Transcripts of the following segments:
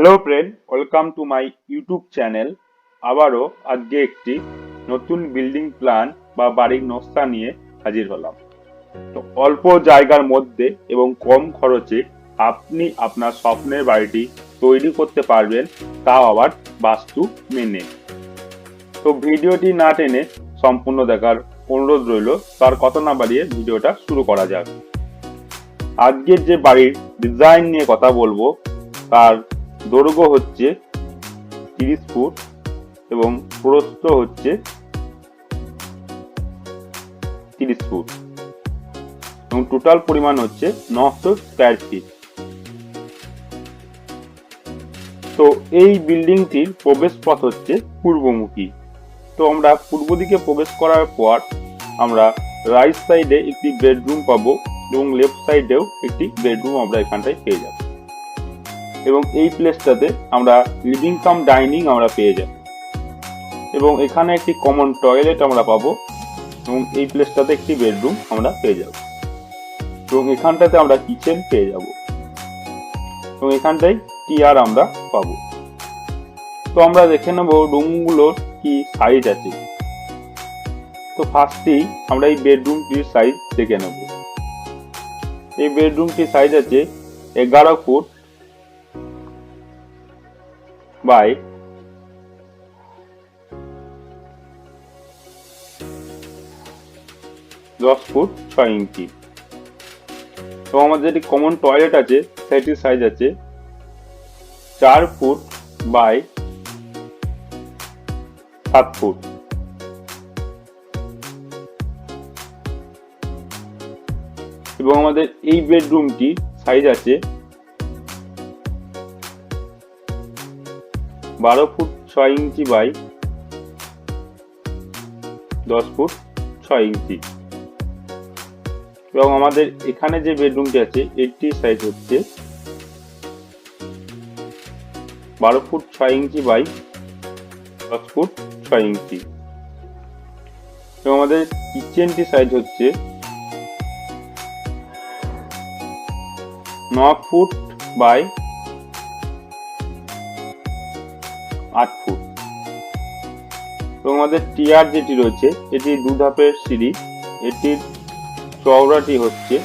Hello friend welcome to my YouTube channel আবারও আজকে একটি নতুন বিল্ডিং প্ল্যান বা বাড়ির নকশা নিয়ে হাজির হলাম। তো অল্প জায়গার মধ্যে এবং কম খরচে আপনি আপনার স্বপ্নের বাড়িটি তৈরি করতে পারবেন, তাও আবার বাস্তু মেনে। তো ভিডিওটি না টেনে সম্পূর্ণ দেখার অনুরোধ রইল, তার কথা না বাড়িয়ে ভিডিওটা শুরু করা যাক। আজকের যে বাড়ির ডিজাইন নিয়ে কথা বলব, তার দৈর্ঘ্য হচ্ছে তিরিশ ফুট এবং প্রস্থ হচ্ছে তিরিশ ফুট এবং টোটাল পরিমাণ হচ্ছে নশো স্কোয়ার ফিট তো এই বিল্ডিংটির প্রবেশ পথ হচ্ছে পূর্বমুখী। তো আমরা পূর্ব দিকে প্রবেশ করার পর আমরা রাইট সাইডে একটি বেডরুম পাবো এবং লেফট সাইডেও একটি বেডরুম আমরা এখানটায় পেয়ে যাব। এবং এই প্লেসটাতে আমরা লিভিং কাম ডাইনিং আমরা পেয়ে যাব। এবং এখানে একটি কমন টয়লেট আমরা পাবো এবং এই প্লেসটাতে একটি বেডরুম আমরা পেয়ে যাব। এবং এখানটাতে আমরা কিচেন পেয়ে যাব। এবং এখানটায় টিয়ার আমরা পাবো। তো আমরা দেখে নেব রুমগুলোর কি সাইজ আছে। তো ফার্স্টেই আমরা এই বেডরুমটির সাইজ দেখে নেব। এই বেডরুমটির সাইজ আছে এগারো ফুট বাই দশ ফুট ছয় ইঞ্চি এবং আমাদের যেটি কমন টয়লেট আছে, সেটির সাইজ আছে চার ফুট বাই সাত ফুট এবং আমাদের এই বেডরুমটি সাইজ আছে বারো ফুট ছয় ইঞ্চি বাই দশ ফুট ছয় ইঞ্চি। এবং আমাদের এখানে যে বেডরুমটি আছে, এটির সাইজ হচ্ছে বারো ফুট ছয় ইঞ্চি বাই দশ ফুট ছয় ইঞ্চি। এবং আমাদের কিচেনটি সাইজ হচ্ছে ন ফুট বাই আট ফুট। এবং আমাদের টিয়ার যেটি রয়েছে, এটি দু ধাপের সিঁড়ি। এটির চওড়াটি হচ্ছে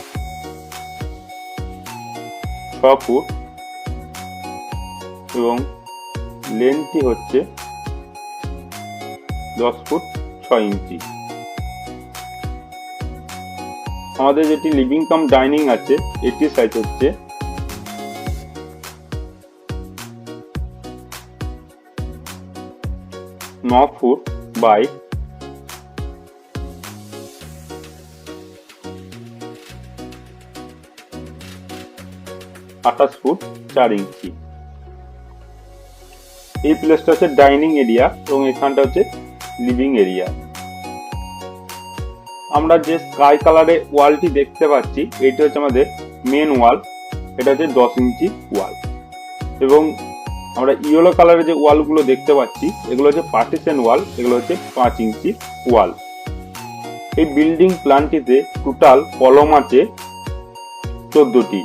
ছ ফুট এবং লেন্থটি হচ্ছে দশ ফুট ছয় ইঞ্চি। আমাদের যেটি লিভিং কাম ডাইনিং আছে, এটির সাইজ হচ্ছে ন ফুট বাই আঠাশ ফুট চার ইঞ্চি। এই প্লেসটা হচ্ছে ডাইনিং এরিয়া এবং এখানটা হচ্ছে লিভিং এরিয়া আমরা যে স্কাই কালারের ওয়ালটি দেখতে পাচ্ছি এটি হচ্ছে আমাদের মেন ওয়াল এটা হচ্ছে দশ ইঞ্চি ওয়াল এবং আমরা ইয়েলো কালারের যে ওয়ালগুলো দেখতে পাচ্ছি, এগুলো হচ্ছে পার্টিশন ওয়াল এগুলো হচ্ছে পাঁচ ইঞ্চি ওয়াল এই বিল্ডিং প্ল্যানটিতে টোটাল কলম আছে চোদ্দটি।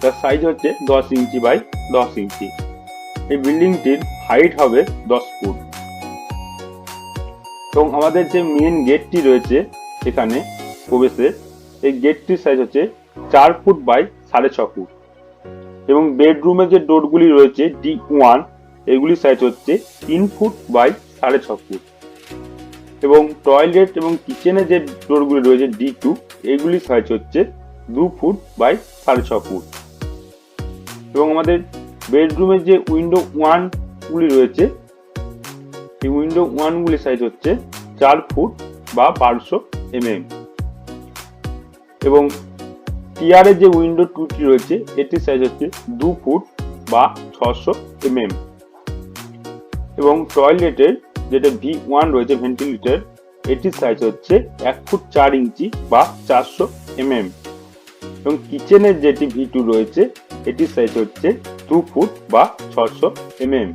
তার সাইজ হচ্ছে দশ ইঞ্চি বাই দশ ইঞ্চি। এই বিল্ডিংটির হাইট হবে দশ ফুট। এবং আমাদের যে মেন গেটটি রয়েছে, এখানে প্রবেশের, এই গেটটির সাইজ হচ্ছে চার ফুট বাই সাড়ে ছ ফুট। এবং বেডরুমে যে ডোরগুলি রয়েছে ডি ওয়ান এগুলি সাইজ হচ্ছে তিন ফুট বাই সাড়ে ছ ফুট এবং টয়লেট এবং কিচেনে যে ডোরগুলি রয়েছে ডি টু এগুলি সাইজ হচ্ছে দু ফুট বাই সাড়ে ছ ফুট এবং আমাদের বেডরুমের যে উইন্ডো ওয়ান গুলি রয়েছে, এই উইন্ডো ওয়ান গুলির সাইজ হচ্ছে চার ফুট বা বারোশো এমএম এবং টিয়ারের যে উইন্ডো টুটি রয়েছে এটির সাইজ হচ্ছে দু ফুট বা ছশো এমএম এবং টয়লেটের যেটা ভি ওয়ান রয়েছে ভেন্টিলেটর এটির সাইজ হচ্ছে এক ফুট চার ইঞ্চি বা চারশো এমএম এবং কিচেনের যেটি ভি টু রয়েছে, এটির সাইজ হচ্ছে দু ফুট বা ছশো এমএম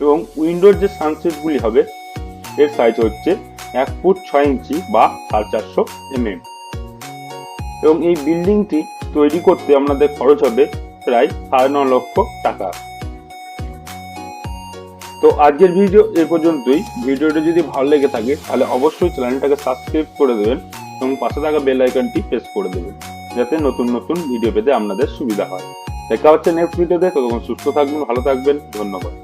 এবং উইন্ডোর যে সানসেটগুলি হবে, এর সাইজ হচ্ছে এক ফুট ছয় ইঞ্চি বা সাড়ে চারশো এমএম এবং এই বিল্ডিংটি তৈরি করতে আমাদের খরচ হবে প্রায় সাড়ে ন লক্ষ টাকা। তো আজকের ভিডিও এ পর্যন্তই। ভিডিওটা যদি ভালো লেগে থাকে, তাহলে অবশ্যই চ্যানেলটাকে সাবস্ক্রাইব করে দেবেন এবং পাশে থাকা বেল আইকনটি প্রেস করে দেবেন, যাতে নতুন নতুন ভিডিও পেতে আপনাদের সুবিধা হয়। দেখা হচ্ছে নেক্সট ভিডিওতে ততক্ষণ সুস্থ থাকবেন, ভালো থাকবেন। ধন্যবাদ।